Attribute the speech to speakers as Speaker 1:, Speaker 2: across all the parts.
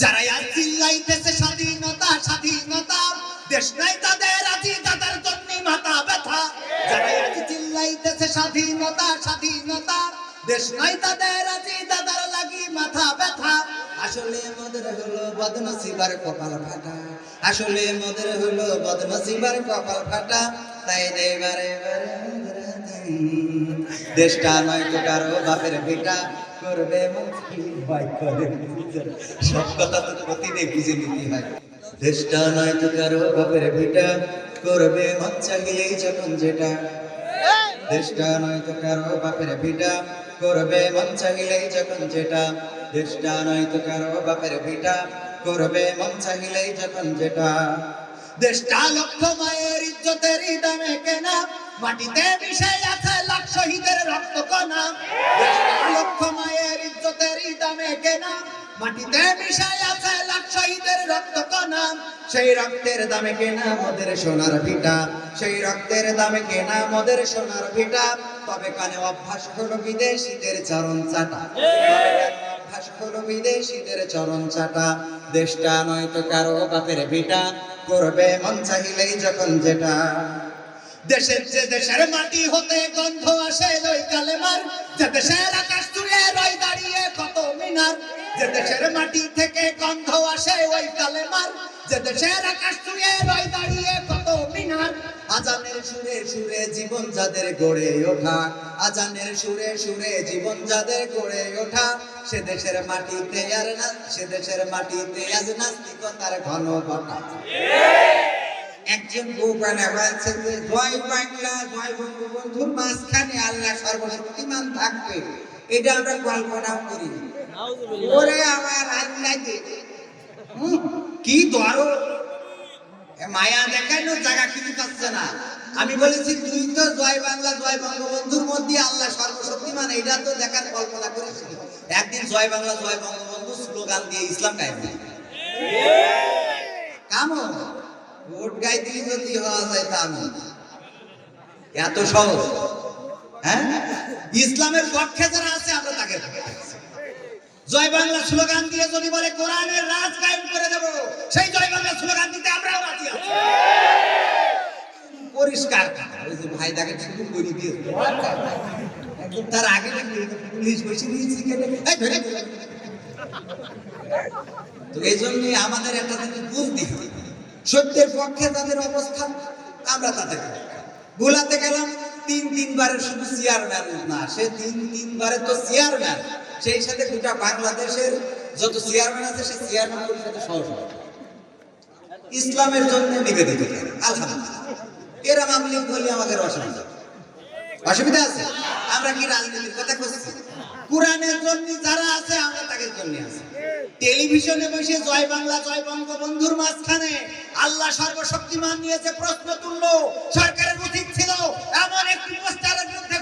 Speaker 1: যারা আজ চিল্লাইতেছে স্বাধীনতা স্বাধীনতা, দেশ নাই তাদের, আজি দাদার জন্য মাথা ব্যথা। যারা আজ চিল্লাইতেছে স্বাধীনতা স্বাধীনতা, দেশ নাই তাদের, আজি দাদার লাগি মাথা ব্যথা। আসলে মদের হলো বদনসিবার কপাল ফাটা। আসলে মদের হলো বদনসিবার কপাল ফাটা। তাই দেবারে দেশটা নয় তো বাপের বেটা করবে মুক্তি ভয় করে? সব কথা তো প্রতিদিন বুঝে নিতে হয়। দেশটা নয় তো কারও বাপের বেটা করবে মন চাইলেই যখন যেটা। দেশটা নয় তো কারও বাপের ভিটা। করবে মন চাইলেই যখন যেটা। দেশটা নয় তো কারও বাপের ভিটা। করবে মন চাইলেই যখন যেটা। দেশটা লক্ষ মায়ের ইজ্জতের দামে কেনা। মাটিতে মিশে আছে লাখ শহীদের রক্ত কণা। মাটিতে মিশে আছে লাখ শহীদের রক্ত কণা। সেই রক্তের দামে কেনা মোদের সোনার ভিটা। সেই রক্তের দামে কেনা মোদের সোনার ভিটা। তবে কানে অভ্যাস হলো বিদেশিদের চরণ চাটা। অভ্যাস বিদেশিদের চরণ চাটা। দেশটা নয়তো কারও বাপের ভিটা। করবে মন চাহিলেই যখন যেটা। দেশের যে দেশের মাটি হতে গন্ধ আসে কালেমার যে দেশের আকাশ চুড়ে রই দাঁড়িয়ে কত মিনার। যে দেশের মাটি থেকে গন্ধ আসে ওই কালেমার যে দেশের আকাশ চুড়ে রই দাঁড়িয়ে কত মিনার। আজানের সুরে সুরে জীবন যাদের গড়ে ওঠা। আজানের সুরে সুরে জীবন যাদের গড়ে ওঠা। সে দেশের মাটিতে আর না, সে দেশের মাটিতে আজ নাস্তিকতার ঘন ঘটা একজন বানা বলছে যে জয় বাংলা, জয় বঙ্গবন্ধুর মাঝখানে আল্লাহ সর্বশক্তিমান থাকবে। এটা আমরা কল্পনাও করি ওরে আমার কি মায়া জায়গা কিনে পাচ্ছে না। আমি বলেছি, তুই তো জয় বাংলা, জয় বঙ্গবন্ধুর মধ্যে আল্লাহ সর্বশক্তিমান এটা তো দেখার কল্পনা করেছিল একদিন জয় বাংলা, জয় বঙ্গবন্ধু স্লোগান দিয়ে ইসলাম গাইবে। কামো ভোট গাইতে যদি হওয়া যায় তা আমি এত সহজ। হ্যাঁ? ইসলামের পক্ষে যারা আছে, আমরা তাকে জয় বাংলা স্লোগান দিয়ে যদি বলে কোরআনের রাজ কায়েম করে দেব, সেই জয় বাংলা স্লোগান দিতে আমরাও রাজি আছি পরিষ্কার কথা, ওই যে ভাই তাকে শুধু করে দিয়ে একদম তার আগে পুলিশ বসে দিয়েছি। তো এই জন্যই আমাদের একটা হবে সত্যের পক্ষে তাদের অবস্থান, আমরা তাদের। ভুলাতে গেলাম, তিন তিনবারের শুধু চেয়ারম্যান না, সে তিন তিনবারের তো চেয়ারম্যান সেই সাথে গোটা বাংলাদেশের যত চেয়ারম্যান আছে সে চেয়ারম্যান পরিষদের সহসভাপতি ইসলামের জন্য নিবেদিত আলহামদুলিল্লাহ। এরা মামলিক বলি আমাদের অসুবিধা। অসুবিধা আছে? আমরা কি রাজনীতির কথা করছি কোরআনের জন্য যারা আছে, আমরা তাদের জন্য আছি। টেলিভিশনে বসে জয় বাংলা, জয় বঙ্গবন্ধুর মাঝখানে আল্লাহ সর্বশক্তিমান নিয়েছে প্রশ্ন তুললো, সরকারের উচিত ছিল, এমন একটি পোস্টারের বিরুদ্ধে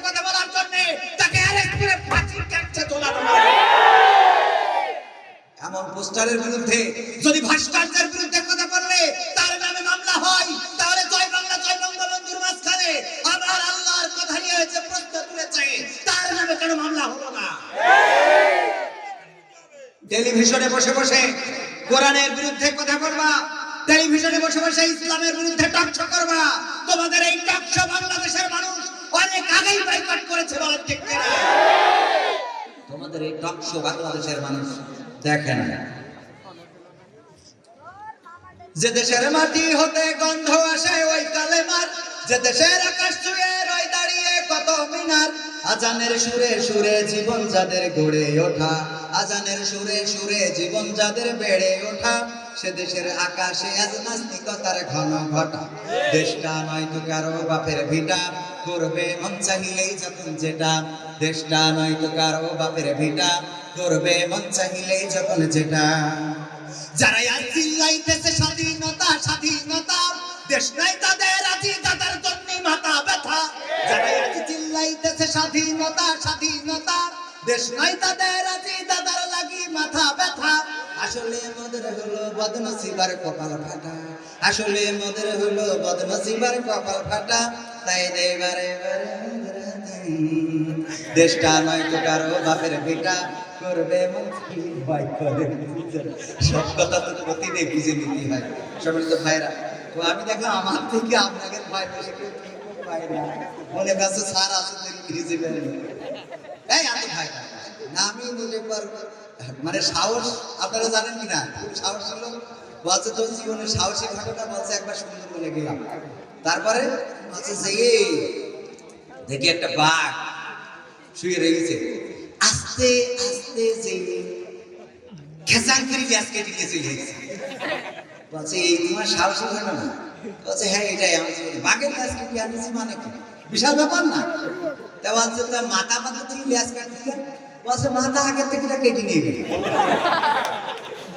Speaker 1: এমন পোস্টারের বিরুদ্ধে যদি ভাস্কর্যের বিরুদ্ধে কথা বললে, তার নামে মামলা হয়। তাহলে জয় বাংলা, জয় মাঝখানে আল্লাহর কথা নিয়ে প্রশ্ন তুলেছে, তার নামে মামলা হলো না। টেলিভিশনে বসে বসে কোরআনের বিরুদ্ধে কথা বলবা, টেলিভিশনে বসে বসে ইসলামের বিরুদ্ধে টকশো করবা। তোমাদের এই টকশো বাংলাদেশের মানুষ অনেক আগেই বয়কট করেছে বলেন ঠিক কিনা? তোমাদের এই টকশো বাংলাদেশের মানুষ দেখে না। যে দেশের মাটি হতে গন্ধ আসে ওই কালেমার, যে দেশের আকাশ ছুঁয়ে রয় দাঁড়িয়ে কত মিনার, আজানের সুরে সুরে জীবন যাদের গড়ে ওঠা, আজানের সুরে সুরে জীবন যাদের বেড়ে ওঠা, সে দেশের আকাশে আজ নাস্তিকতার ঘন ঘটা। দেশটা নয় তো কারও বাপের ভিটা করবে, মন চাহিলেই যখন যেটা, দেশটা নয় তো কারও? বাপের ভিটা। করবে, মন চাহিলেই যখন যেটা। যারা আজ চিল্লাইতেছে স্বাধীনতা স্বাধীনতা। দেশ নাই তাদের, আজি দাদার জন্য মাথা ব্যথা। যারা আজ চিল্লাইতেছে স্বাধীনতা স্বাধীনতা। দেশ নাই তাদের, আজি দাদার লাগি মাথা ব্যথা। আসলে মদের হলো বদনসিবার কপাল ফাটা। আসলে মদের হলো বদনসিবার কপাল ফাটা। তাই দেবারে দেশটা নয় তো কারও বাপের ভিটা করবে সব কথা তো প্রতিদিন বুঝে নিতে হয়। সম্মানিত ভাইরা, তো আমি দেখলাম আমার থেকে আপনাকে ভয় বেশি কেউ ঠিক না। মনে কাছে আছে বুঝে নেন এই এত ভাই না আমি নিজে পর মানে সাহস, আপনারা জানেন কি না সাহস ছিল বলছে তো জীবনের সাহসী ঘটনা বলছে একবার সুন্দর বলে গেলাম। তারপরে দেখি একটা বাঘ শুয়ে রয়েছে। আস্তে আস্তে যে খেসান করে গ্যাস কেটে গেছে। বলছে, এই তোমার সাহসী ঘটনা বলছে হ্যাঁ এটাই আমি বাঘের গ্যাস কেটে আনিছি মানে কি? বিশাল ব্যাপার না? তা বলছে তো মাথা মাথা তুমি গ্যাস কাটছিলে বলছে, মাথা আগের থেকে কেটে নিয়ে গেছে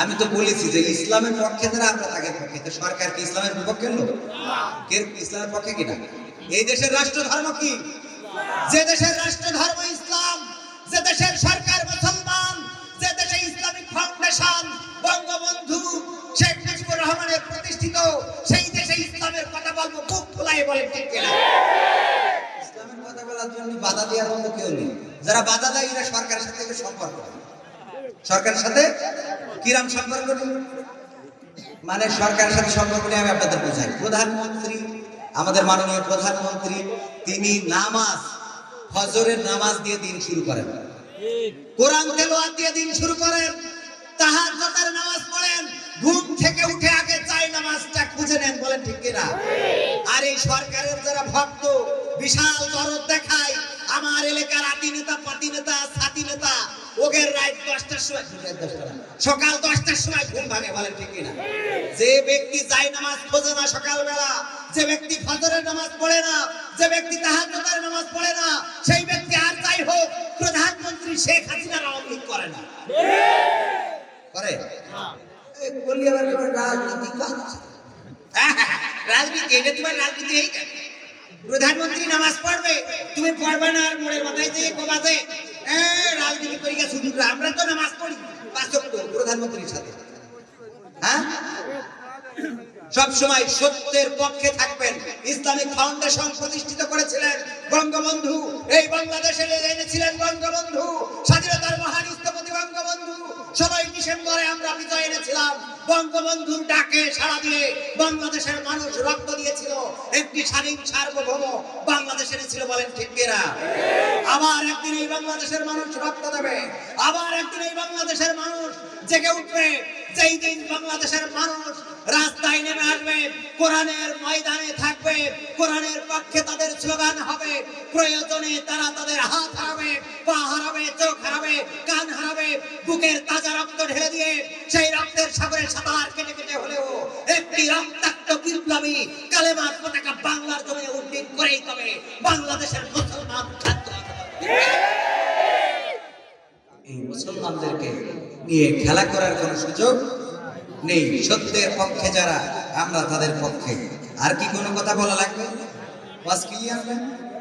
Speaker 1: আমি তো বলেছি যে ইসলামের পক্ষে যারা আমরা তাকে পক্ষে সরকার কি ইসলামের বিপক্ষে লোক? ইসলামের পক্ষে কিনা এই দেশের রাষ্ট্র ধর্ম কি? যে দেশের রাষ্ট্র ধর্ম ইসলাম, যে দেশের সরকার মুসলমান, যে দেশে ইসলামিক ফাউন্ডেশন, বঙ্গবন্ধু শেখ মুজিবুর রহমানের প্রতিষ্ঠিত, সেই দেশে ইসলামের কথা বলব বুক ফুলাই বলে ইসলামের কথা বলার জন্য বাধা দেওয়ার মতো কেউ নেই। যারা বাধা দেয়, এরা সরকারের সাথে সম্পর্ক সরকারের সাথে? কিরাম সম্পর্ক? মানে সরকারের সাথে সম্পর্ক নিয়ে আমি আপনাদের বোঝাই। প্রধানমন্ত্রী, আমাদের মাননীয় প্রধানমন্ত্রী, তিনি নামাজ, ফজরের নামাজ দিয়ে দিন শুরু করেন। কোরআন তেলাওয়াত দিয়ে দিন শুরু করেন। তাহাজ্জুদের নামাজ পড়েন। ঘুম থেকে উঠে আগে চাই নামাজটা খুঁজে নেন, বলেন ঠিক কিনা? আর এই সরকারের যারা ভক্ত, বিশাল দরদ দেখায় আমার এলাকার আতি নেতা পাতি নেতা সাতি নেতা, ওগের রাত দশটার সময় সকাল দশটার সময় ঘুম ভাঙে বলেন ঠিক কিনা? যে ব্যক্তি যাই নামাজ খোঁজে না সকালবেলা, যে ব্যক্তি ফজরের নামাজ পড়ে না, যে ব্যক্তি তাহাজ্জুদের নামাজ পড়ে না, সেই ব্যক্তি আর যাই হোক, প্রধানমন্ত্রী শেখ হাসিনার আওয়ামী করে না। করে? এই বলি আবার আবার রাজনীতি রাজনীতি, এটা তোমার রাজনীতি এই? প্রধানমন্ত্রী নামাজ পড়বে, তুমি পড়বে না আর মোড়ের মাথায় যে কমাতে রাজনীতি করি গা সুযোগ আমরা তো নামাজ পড়ি পাঁচ ওয়াক্ত প্রধানমন্ত্রীর সাথে। হ্যাঁ? সব সময় সত্যের পক্ষে থাকবেন। ইসলামিক ফাউন্ডেশন প্রতিষ্ঠিত করেছিলেন বঙ্গবন্ধু। এই বাংলাদেশে এনেছিলেন বঙ্গবন্ধু। স্বাধীনতার মহান স্থপতি বঙ্গবন্ধু। সবাই ডিসেম্বরে আমরা বিজয় এনেছিলাম। বঙ্গবন্ধুর ডাকে সাড়া দিয়ে বাংলাদেশের মানুষ রক্ত দিয়েছিল একটি স্বাধীন সার্বভৌম বাংলাদেশ এনেছিল বলেন ঠিক কিনা? আবার একদিন এই বাংলাদেশের মানুষ রক্ত দেবে। আবার একদিন এই বাংলাদেশের মানুষ জেগে উঠবে। যেই দিন বাংলাদেশের মানুষ রাস্তায় নেমে আসবে, কোরআনের ময়দানে থাকবে, কোরআনের পক্ষে তাদের স্লোগান হবে, প্রয়োজনে তারা তাদের হাত হারাবে, পা হারাবে, চোখ হারাবে, কান হারাবে, বুকের তাজা রক্ত ঢেলে দিয়ে সেই রক্তের সাগরে সাঁতার কেটে কেটে হলেও একটি রক্তাক্ত বিপ্লবী কালেমার পতাকা বাংলার জমিনে উড্ডীন করেই তবে বাংলাদেশের মুসলমান খাদ্য এই মুসলমানদেরকে নিয়ে খেলা করার কোনো সুযোগ নেই। সত্যের পক্ষে যারা, আমরা তাদের পক্ষে। আর কি কোনো কথা বলা লাগবে? বাস ক্লিয়ার